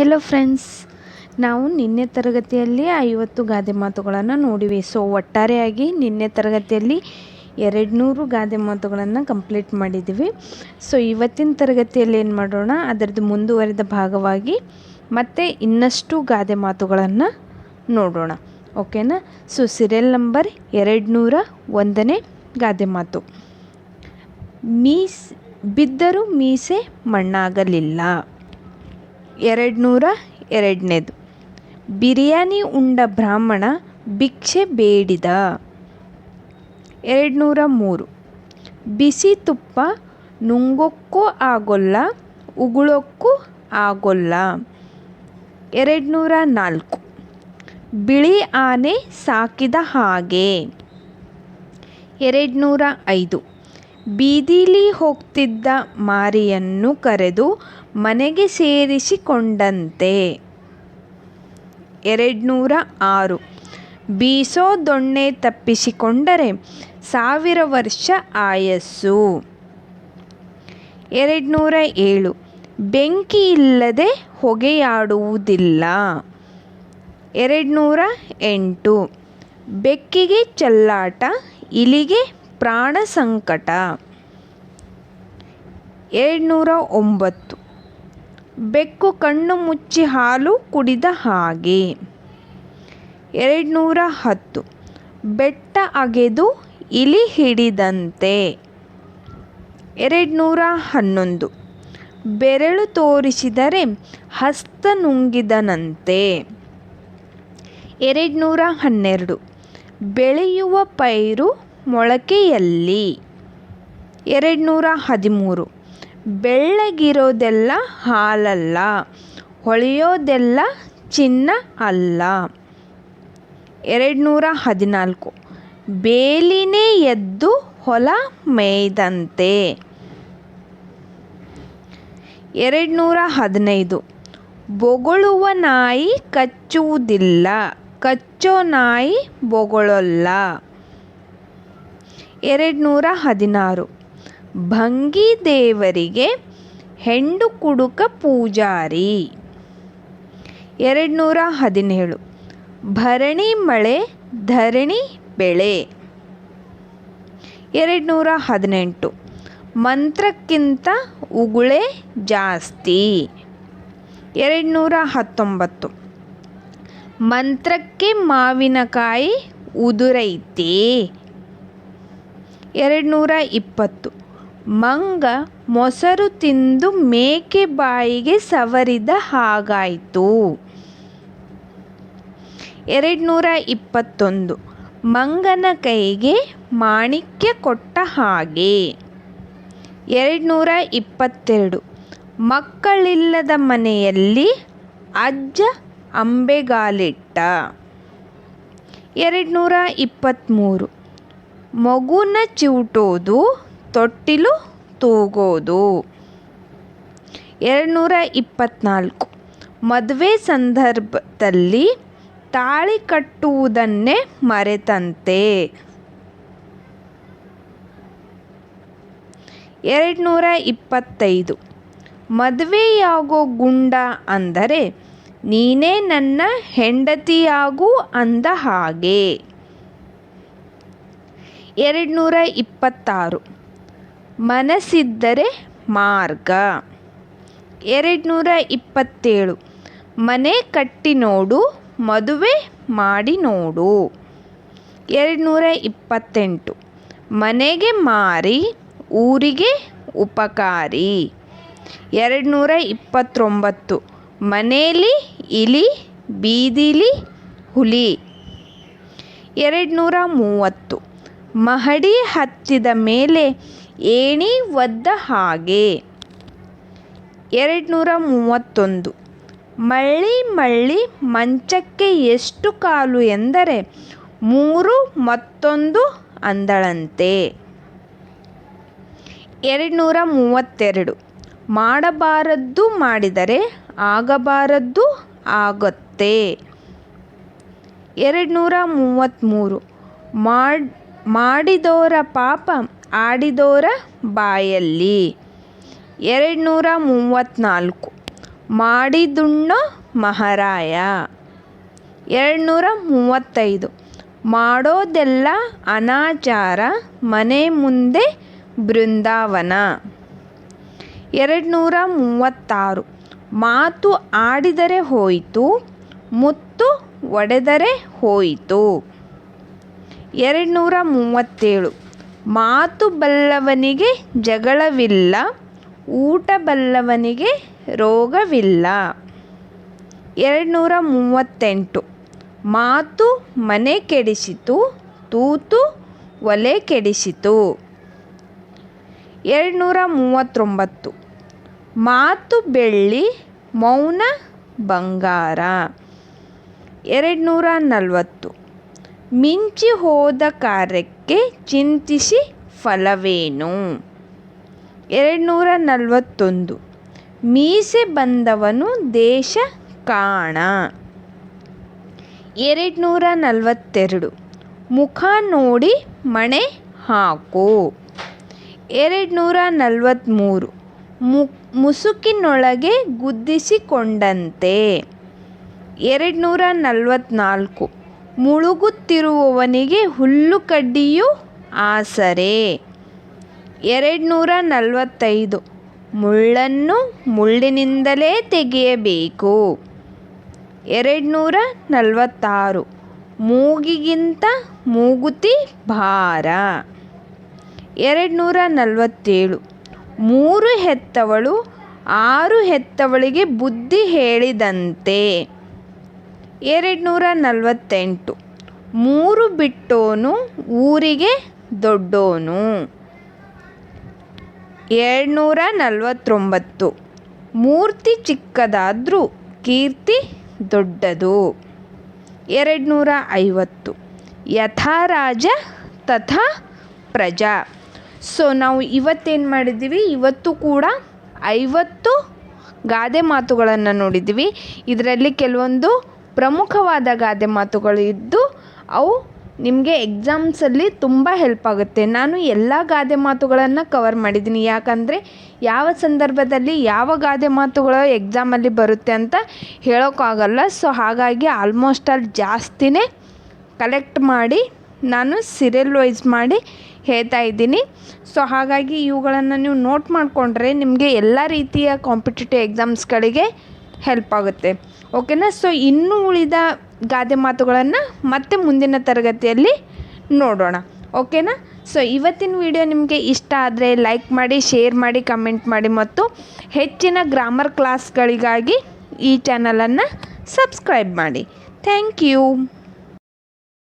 Hello friends ನಾವು ನಿನ್ನೆ ತರಗತಿಯಲ್ಲಿ ಐವತ್ತು ಗಾದೆ ಮಾತುಗಳನ್ನು ನೋಡಿವಿ. ಸೊ ಒಟ್ಟಾರೆಯಾಗಿ ನಿನ್ನೆ ತರಗತಿಯಲ್ಲಿ ಎರಡುನೂರು ಗಾದೆ ಮಾತುಗಳನ್ನು ಕಂಪ್ಲೀಟ್ ಮಾಡಿದ್ದೀವಿ. ಸೊ ಇವತ್ತಿನ ತರಗತಿಯಲ್ಲಿ ಏನು ಮಾಡೋಣ? ಅದರದ್ದು ಮುಂದುವರಿದ ಭಾಗವಾಗಿ ಮತ್ತೆ ಇನ್ನಷ್ಟು ಗಾದೆ ಮಾತುಗಳನ್ನು ನೋಡೋಣ. ಓಕೆನಾ ಸೊ ಸೀರಿಯಲ್ ನಂಬರ್ ಎರಡು ನೂರ ಒಂದನೇ ಗಾದೆ ಮಾತು. ಮೀಸ್, ಬಿದ್ದರೂ ಮೀಸೆ ಮಣ್ಣಾಗಲಿಲ್ಲ. ಎರಡು ನೂರ ಎರಡನೇದು. ಬಿರಿಯಾನಿ ಉಂಡ ಬ್ರಾಹ್ಮಣ ಭಿಕ್ಷೆ ಬೇಡಿದ. ಎರಡು ನೂರ ಮೂರು. ಬಿಸಿ ತುಪ್ಪ ನುಂಗೋಕ್ಕೂ ಆಗೋಲ್ಲ, ಉಗುಳೋಕ್ಕೂ ಆಗೋಲ್ಲ. ಎರಡು ನೂರ ನಾಲ್ಕು. ಬಿಳಿ ಆನೆ ಸಾಕಿದ ಹಾಗೆ. ಎರಡು ನೂರ ಐದು. ಬೀದಿಲಿ ಹೋಗ್ತಿದ್ದ ಮಾರಿಯನ್ನು ಕರೆದು ಮನೆಗೆ ಸೇರಿಸಿಕೊಂಡಂತೆ. ಎರಡ್ನೂರ ಆರು ಬೀಸೋ ದೊಣ್ಣೆ ತಪ್ಪಿಸಿಕೊಂಡರೆ ಸಾವಿರ ವರ್ಷ ಆಯಸ್ಸು. ಎರಡ್ನೂರ ಏಳು ಬೆಂಕಿ ಇಲ್ಲದೆ ಹೊಗೆಯಾಡುವುದಿಲ್ಲ. ಎರಡ್ನೂರ ಎಂಟು ಬೆಕ್ಕಿಗೆ ಚಲ್ಲಾಟ, ಇಲಿಗೆ ಪ್ರಾಣ ಸಂಕಟ ಎರಡು ನೂರ ಒಂಬತ್ತು ಬೆಕ್ಕು ಕಣ್ಣು ಮುಚ್ಚಿ ಹಾಲು ಕುಡಿದ ಹಾಗೆ. ಎರಡುನೂರ ಹತ್ತು. ಬೆಟ್ಟ ಅಗೆದು ಇಲಿ ಹಿಡಿದಂತೆ. ಎರಡುನೂರ ಹನ್ನೊಂದು. ಬೆರಳು ತೋರಿಸಿದರೆ ಹಸ್ತ ನುಂಗಿದನಂತೆ. ಎರಡುನೂರ ಹನ್ನೆರಡು. ಬೆಳೆಯುವ ಪೈರು ಮೊಳಕೆಯಲ್ಲಿ. ಎರಡುನೂರ ಹದಿಮೂರು. ಬೆಳ್ಳಗಿರೋದೆಲ್ಲ ಹಾಲಲ್ಲ, ಹೊಳೆಯೋದೆಲ್ಲ ಚಿನ್ನ ಅಲ್ಲ. ಎರಡುನೂರ ಹದಿನಾಲ್ಕು. ಬೇಲಿನೇ ಎದ್ದು ಹೊಲ ಮೇಯ್ದಂತೆ. ಎರಡುನೂರ ಹದಿನೈದು. ಬೊಗಳುವ ನಾಯಿ ಕಚ್ಚುವುದಿಲ್ಲ, ಕಚ್ಚೋ ನಾಯಿ ಬೊಗಳಲ್ಲ. ಎರಡು ನೂರ ಹದಿನಾರು. ಭಂಗಿ ದೇವರಿಗೆ ಹೆಂಡು ಕುಡುಕ ಪೂಜಾರಿ. ಎರಡು ನೂರ ಹದಿನೇಳು. ಭರಣಿ ಮಳೆ, ಧರಣಿ ಬೆಳೆ. ಎರಡು ನೂರ ಹದಿನೆಂಟು. ಮಂತ್ರಕ್ಕಿಂತ ಉಗುಳೆ ಜಾಸ್ತಿ. ಎರಡು ನೂರ ಹತ್ತೊಂಬತ್ತು. ಮಂತ್ರಕ್ಕೆ ಮಾವಿನಕಾಯಿ ಉದುರೈತೆ. ಎರಡು ನೂರ ಇಪ್ಪತ್ತು. ಮಂಗ ಮೊಸರು ತಿಂದು ಮೇಕೆ ಬಾಯಿಗೆ ಸವರಿದ ಹಾಗಾಯಿತು. ಎರಡು ನೂರ ಇಪ್ಪತ್ತೊಂದು ಮಂಗನ ಕೈಗೆ ಮಾಣಿಕ್ಯ ಕೊಟ್ಟ ಹಾಗೆ. ಎರಡು ನೂರ ಇಪ್ಪತ್ತೆರಡು ಮಕ್ಕಳಿಲ್ಲದ ಮನೆಯಲ್ಲಿ ಅಜ್ಜ ಅಂಬೆಗಾಲಿಟ್ಟ. ಎರಡ್ನೂರ ಇಪ್ಪತ್ತ್ಮೂರು ಮಗುನ ಚಿವುಟೋದು ತೊಟ್ಟಿಲು ತೂಗೋದು. ಎರಡುನೂರ ಇಪ್ಪತ್ತ್ನಾಲ್ಕು ಮದುವೆ ಸಂದರ್ಭದಲ್ಲಿ ತಾಳಿ ಕಟ್ಟುವುದನ್ನೇ ಮರೆತಂತೆ. ಎರಡುನೂರ ಇಪ್ಪತ್ತೈದು. ಮದುವೆಯಾಗೋ ಗುಂಡ ಅಂದರೆ ನೀನೇ ನನ್ನ ಹೆಂಡತಿಯಾಗು ಅಂದ ಹಾಗೆ. ಎರಡುನೂರ ಇಪ್ಪತ್ತಾರು. ಮನಸ್ಸಿದ್ದರೆ ಮಾರ್ಗ. ಎರಡು ನೂರ ಇಪ್ಪತ್ತೇಳು ಮನೆ ಕಟ್ಟಿ ನೋಡು ಮದುವೆ ಮಾಡಿ ನೋಡು ಎರಡು ನೂರ ಇಪ್ಪತ್ತೆಂಟು ಮನೆಗೆ ಮಾರಿ, ಊರಿಗೆ ಉಪಕಾರಿ. ಎರಡು ನೂರ ಇಪ್ಪತ್ತೊಂಬತ್ತು ಮನೇಲಿ ಇಲಿ, ಬೀದಿಲಿ ಹುಲಿ. ಎರಡು ನೂರ ಮೂವತ್ತು ಮಹಡಿ ಹತ್ತಿದ ಮೇಲೆ ಏಣಿ ಒದ್ದ ಹಾಗೆ. ಎರಡುನೂರ ಮೂವತ್ತೊಂದು ಮಳ್ಳಿ ಮಳ್ಳಿ ಮಂಚಕ್ಕೆ ಎಷ್ಟು ಕಾಲು ಎಂದರೆ ಮೂರು ಮತ್ತೊಂದು ಅಂದಳಂತೆ. ಎರಡುನೂರ ಮೂವತ್ತೆರಡು ಮಾಡಬಾರದ್ದು ಮಾಡಿದರೆ ಆಗಬಾರದ್ದು ಆಗುತ್ತೆ. ಎರಡುನೂರ ಮೂವತ್ತ್ಮೂರು ಮಾಡಿ ಮಾಡಿದೋರ ಪಾಪ ಆಡಿದೋರ ಬಾಯಲ್ಲಿ ಎರಡುನೂರ ಮೂವತ್ತ್ನಾಲ್ಕು ಮಾಡಿದುಣ್ಣೋ ಮಹಾರಾಯ. ಎರಡು ನೂರ ಮೂವತ್ತೈದು. ಮಾಡೋದೆಲ್ಲ ಅನಾಚಾರ, ಮನೆ ಮುಂದೆ ಬೃಂದಾವನ. ಎರಡು ನೂರ ಮೂವತ್ತಾರು. ಮಾತು ಆಡಿದರೆ ಹೋಯಿತು, ಮುತ್ತು ಒಡೆದರೆ ಹೋಯಿತು. ಎರಡು ನೂರ ಮೂವತ್ತೇಳು. ಮಾತು ಬಲ್ಲವನಿಗೆ ಜಗಳವಿಲ್ಲ ಊಟ ಬಲ್ಲವನಿಗೆ ರೋಗವಿಲ್ಲ. ಎರಡುನೂರ ಮೂವತ್ತೆಂಟು ಮಾತು ಮನೆ ಕೆಡಿಸಿತು, ತೂತು ಒಲೆ ಕೆಡಿಸಿತು. ಎರಡುನೂರ ಮೂವತ್ತೊಂಬತ್ತು ಮಾತು ಬೆಳ್ಳಿ ಮೌನ ಬಂಗಾರ. ಎರಡುನೂರ ನಲವತ್ತು ಮಿಂಚಿ ಹೋದ ಕಾರ್ಯಕ್ಕೆ ಚಿಂತಿಸಿ ಫಲವೇನು? ಎರಡುನೂರ ನಲವತ್ತೊಂದು ಮೀಸೆ ಬಂದವನು ದೇಶ ಕಾಣ. ಎರಡುನೂರ ನಲವತ್ತೆರಡು ಮುಖ ನೋಡಿ ಮಣೆ ಹಾಕು. ಎರಡುನೂರ ನಲವತ್ತ್ಮೂರು ಮು, ಮುಸುಕಿನೊಳಗೆ ಗುದ್ದಿಸಿಕೊಂಡಂತೆ. ಎರಡುನೂರ ನಲವತ್ತ್ನಾಲ್ಕು ಮುಳುಗುತ್ತಿರುವವನಿಗೆ ಹುಲ್ಲು ಕಡ್ಡಿಯು ಆಸರೆ. ಎರಡುನೂರ ನಲವತ್ತೈದು. ಮುಳ್ಳನ್ನು ಮುಳ್ಳಿನಿಂದಲೇ ತೆಗೆಯಬೇಕು. ಎರಡುನೂರ ನಲವತ್ತಾರು. ಮೂಗಿಗಿಂತ ಮೂಗುತಿ ಭಾರ. ಎರಡುನೂರ ನಲವತ್ತೇಳು. ಮೂರು ಹೆತ್ತವಳು ಆರು ಹೆತ್ತವಳಿಗೆ ಬುದ್ಧಿ ಹೇಳಿದಂತೆ. ಎರಡು ನೂರ ನಲವತ್ತೆಂಟು ಮೂರು ಬಿಟ್ಟೋನು ಊರಿಗೆ ದೊಡ್ಡೋನು. ಎರಡುನೂರ ನಲವತ್ತೊಂಬತ್ತು ಮೂರ್ತಿ ಚಿಕ್ಕದಾದರೂ ಕೀರ್ತಿ ದೊಡ್ಡದು. ಎರಡು ನೂರ ಐವತ್ತು ಯಥಾ ರಾಜ ತಥಾ ಪ್ರಜಾ. ಸೊ ನಾವು ಇವತ್ತೇನು ಮಾಡಿದ್ದೀವಿ? ಇವತ್ತು ಕೂಡ ಐವತ್ತು ಗಾದೆ ಮಾತುಗಳನ್ನು ನೋಡಿದ್ದೀವಿ. ಇದರಲ್ಲಿ ಕೆಲವೊಂದು ಪ್ರಮುಖವಾದ ಗಾದೆ ಮಾತುಗಳು ಇದ್ದು, ಅವು ನಿಮಗೆ ಎಕ್ಸಾಮ್ಸಲ್ಲಿ ತುಂಬ ಹೆಲ್ಪ್ ಆಗುತ್ತೆ. ನಾನು ಎಲ್ಲ ಗಾದೆ ಮಾತುಗಳನ್ನು ಕವರ್ ಮಾಡಿದ್ದೀನಿ. ಯಾಕಂದರೆ ಯಾವ ಸಂದರ್ಭದಲ್ಲಿ ಯಾವ ಗಾದೆ ಮಾತುಗಳು ಎಕ್ಸಾಮಲ್ಲಿ ಬರುತ್ತೆ ಅಂತ ಹೇಳೋಕ್ಕಾಗಲ್ಲ. ಸೊ ಹಾಗಾಗಿ ಆಲ್ಮೋಸ್ಟ್ ಅಲ್ಲಿ ಜಾಸ್ತಿನೇ ಕಲೆಕ್ಟ್ ಮಾಡಿ, ನಾನು ಸೀರಿಯಲ್ ವೈಸ್ ಮಾಡಿ ಹೇಳ್ತಾ ಇದ್ದೀನಿ. ಸೊ ಹಾಗಾಗಿ ಇವುಗಳನ್ನು ನೀವು ನೋಟ್ ಮಾಡಿಕೊಂಡ್ರೆ ನಿಮಗೆ ಎಲ್ಲ ರೀತಿಯ ಕಾಂಪಿಟೇಟಿವ್ ಎಕ್ಸಾಮ್ಸ್ಗಳಿಗೆ ಹೆಲ್ಪ್ ಆಗುತ್ತೆ. ಓಕೆನಾ ಸೊ ಇನ್ನೂ ಉಳಿದ ಗಾದೆ ಮಾತುಗಳನ್ನು ಮತ್ತೆ ಮುಂದಿನ ತರಗತಿಯಲ್ಲಿ ನೋಡೋಣ. ಓಕೆನಾ ಸೊ ಇವತ್ತಿನ ವಿಡಿಯೋ ನಿಮಗೆ ಇಷ್ಟ ಆದರೆ ಲೈಕ್ ಮಾಡಿ ಶೇರ್ ಮಾಡಿ ಕಮೆಂಟ್ ಮಾಡಿ ಮತ್ತು ಹೆಚ್ಚಿನ ಗ್ರಾಮರ್ ಕ್ಲಾಸ್ಗಳಿಗಾಗಿ ಈ ಚಾನಲನ್ನು ಸಬ್ಸ್ಕ್ರೈಬ್ ಮಾಡಿ. Thank you